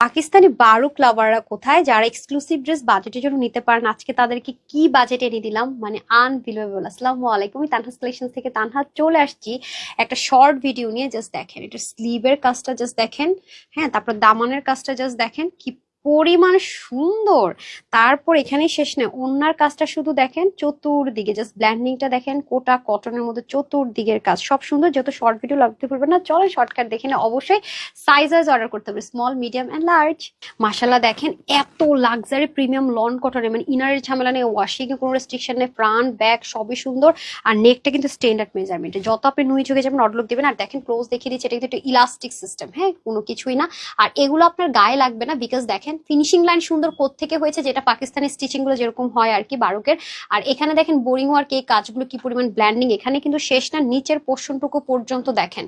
পাকিস্তানি বারো ক্লাবাররা কোথায়, যারা এক্সক্লুসিভ ড্রেস বাজেটের জন্য নিতে পারেন? আজকে তাদেরকে কি বাজেট এনে দিলাম? মানে আনবিলিভেবল আসসালাম আলাইকুম, আমি কালেকশন থেকে তানহা চলে আসছি। একটা শর্ট ভিডিও নিয়ে জাস্ট দেখেন, এটা স্লিভের কাজটা জাস্ট দেখেন হ্যাঁ তারপর দামানের কাজটা জাস্ট দেখেন, কি পরিমাণ সুন্দর। তারপর এখানেই শেষ নয় অন্যার কাজটা শুধু দেখেন, চতুর্দিকে জাস্ট ব্ল্যান্ডিংটা দেখেন, কোটা কটনের মধ্যে চতুর্দিকের কাজ। সব সুন্দর যত শর্ট ভিডিও লাগতে পারবে না চলে শর্টকাট দেখে না অবশ্যই সাইজ ওয়াইজ অর্ডার করতে হবে স্মল মিডিয়াম অ্যান্ড লার্জ মাসাল্লাহ দেখেন এত লাক্সারি প্রিমিয়াম লন কটনের মানে ইনারের ঝামেলা নেই ওয়াশিং কোনো রেস্ট্রিকশন নেই ফ্রন্ট ব্যাক সবই সুন্দর। আর নেকটা কিন্তু স্ট্যান্ডার্ড মেজারমেন্টে যত আপনি নুই ঝুঁকে যাবেন অর্ডার দিবেন, আর দেখেন ক্লোজ দেখিয়ে দিচ্ছে, এটা কিন্তু একটা ইলাস্টিক সিস্টেম হ্যাঁ? কোনো কিছুই না। আর এগুলো আপনার গায়ে লাগবে না বিকজ দেখেন ফিনিশিং লাইন সুন্দর থেকে হয়েছে, যেটা পাকিস্তানের স্টিচিংগুলো যেরকম হয় আর কি বারোকের। আর এখানে দেখেন বোরিং ওয়ার্ক এই কাজগুলো কি পরিমাণ ব্ল্যান্ডিং এখানে কিন্তু শেষ না, নিচের পোর্শনটুকু পর্যন্ত দেখেন।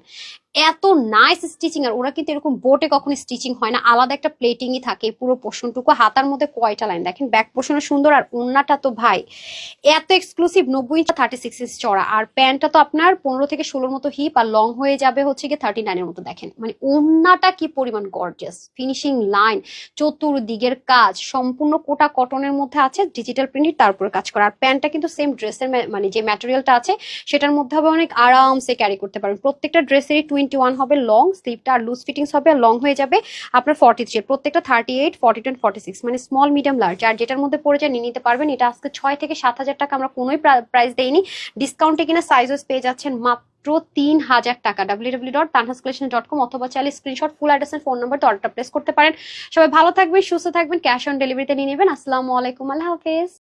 এত নাইস স্টিচিং আর ওরা কিন্তু এরকম বোটে কখনো স্টিচিং হয় না। আলাদা একটা প্লেটিংই থাকে, পুরো পোর্শনটুকু হাতার মধ্যে কয়টা লাইন দেখেন ব্যাক পোর্শনও সুন্দর, আর ওন্নাটা তো ভাই, এত এক্সক্লুসিভ নব্বই ইঞ্চ থার্টি সিক্স ইঞ্চ চড়া আর প্যান্টটা তো আপনার পনেরো থেকে ষোলোর মতো হিপ আর লং হয়ে যাবে হচ্ছে গিয়ে থার্টি নাইনের মতো, দেখেন। মানে ওন্নাটা কি পরিমাণ গর্জিয়াস ফিনিশিং লাইন চতুর্দিকের কাজ, সম্পূর্ণ কোটা কটনের মধ্যে আছে ডিজিটাল প্রিন্ট তার উপরে কাজ করা। আর প্যান্টটা কিন্তু সেম ড্রেসের মানে যে ম্যাটেরিয়ালটা আছে, সেটার মধ্যে হবে অনেক আরামসে ক্যারি করতে পারেন। প্রত্যেকটা ড্রেসেরই ওয়ান হবে লং স্লিভটা আর লুজ ফিটিংস হবে লং হয়ে যাবে আপনার ফর্টি থ্রি প্রত্যেকটা thirty eight forty two forty six মানে স্মল মিডিয়াম লার্জ আর যেটার মধ্যে পড়ে যায়, নিয়ে নিতে পারবেন। এটা আজকে ছয় থেকে সাত হাজার টাকা আমরা কোনোই প্রাইস দেইনি। ডিসকাউন্টে কিনা সাইজেস পেয়ে যাচ্ছেন মাত্র তিন হাজার টাকা। W W dot Tanhas collection dot com অথবা চাইলে screenshot full address phone number অর্ডারটা প্লেস করতে পারেন। সবাই ভালো থাকবেন, সুস্থ থাকবেন ক্যাশ অন ডেলিভারিতে নিয়ে নেবেন। আসসালামু আলাইকুম, আল্লাহ হাফেজ।